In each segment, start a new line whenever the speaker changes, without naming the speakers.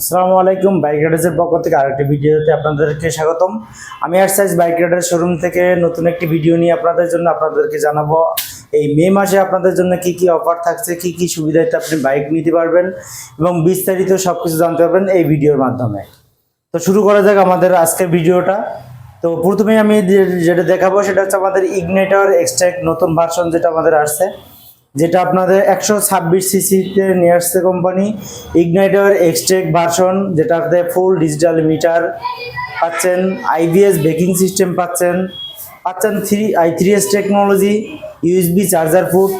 আসসালামু আলাইকুম বাইক রাইডার্সের পক্ষ থেকে আরেকটি ভিডিওতে আপনাদেরকে স্বাগতম। আমি আরসাইজ বাইক রাইডার শোরুম থেকে নতুন একটি ভিডিও নিয়ে আপনাদের জন্য আপনাদেরকে জানাব, এই মে মাসে আপনাদের জন্য কি কি অফার থাকছে, কি কি সুবিধাতে আপনি বাইক নিতে পারবেন এবং বিস্তারিত সব কিছু জানতে পারবেন এই ভিডিওর মাধ্যমে। তো শুরু করা যাক আমাদের আজকের ভিডিওটা। তো প্রথমে আমি যেটা দেখাবো সেটা হচ্ছে আমাদের ইগনেটর এক্সট্রাক নতুন ভার্সন যেটা আমাদের আসছে। যেটা আপনাদের একশো ছাব্বিশ সিসিতে নিয়ে আসছে কোম্পানি ইগনাইটার এক্সট্রেক ভার্সন যেটাতে ফুল ডিজিটাল মিটার পাচ্ছেন আইবিএস বেকিং সিস্টেম পাচ্ছেন পাচ্ছেন three I three S technology USB charger foot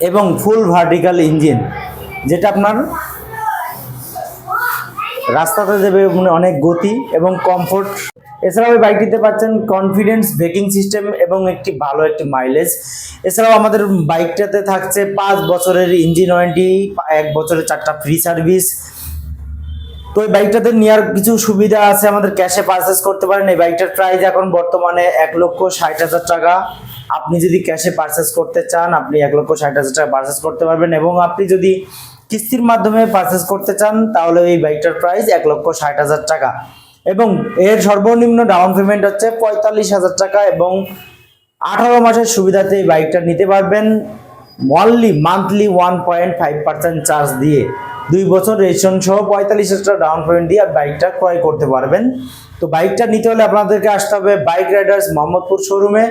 এবং ফুল ভার্টিক্যাল ইঞ্জিন যেটা আপনার রাস্তাতে দেবে মানে অনেক গতি এবং কমফোর্ট এছাড়াও এই বাইকটিতে পাচ্ছেন কনফিডেন্স ব্রেকিং সিস্টেম এবং একটি ভালো একটি মাইলেজ এছাড়াও আমাদের বাইকটাতে থাকছে পাঁচ বছরের ইঞ্জিন ওয়ারেন্টি এক বছরের চারটা ফ্রি সার্ভিস তো এই বাইকটাতে নেওয়ার কিছু সুবিধা আছে, আমাদের ক্যাশে পারচেস করতে পারেন। এই বাইকটার প্রাইস এখন বর্তমানে এক লক্ষ ষাট হাজার টাকা। আপনি যদি ক্যাশে পারচেস করতে চান, আপনি এক লক্ষ ষাট হাজার টাকা পারচেস করতে পারবেন এবং আপনি যদি কিস্তির মাধ্যমে পারচেস করতে চান, তাহলে এই বাইকটার প্রাইস এক লক্ষ ষাট হাজার টাকা। এবং এর সর্বনিম্ন ডাউন পেমেন্ট হচ্ছে পঁয়তাল্লিশ হাজার টাকা এবং আঠারো মাসের সুবিধাতে এই বাইকটা নিতে পারবেন। Only monthly one point five percent charge দিয়ে দুই বছর রেশন সহ পঁয়তাল্লিশ হাজার টাকা ডাউন পেমেন্ট দিয়ে বাইকটা ক্রয় করতে পারবেন। তো বাইকটা নিতে হলে আপনাদেরকে আসতে হবে বাইক রাইডার্স মোহাম্মদপুর শোরুমে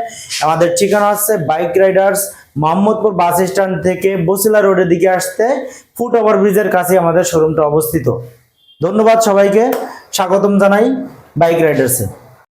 আমাদের ঠিকানা হচ্ছে Bike Riders Mohammadpur bus stand থেকে বসিলা রোডের দিকে আসতে ফুট ওভার ব্রিজের কাছে আমাদের শোরুমটা অবস্থিত। ধন্যবাদ সবাইকে। স্বাগতম জানাই বাইক রাইডার্সে।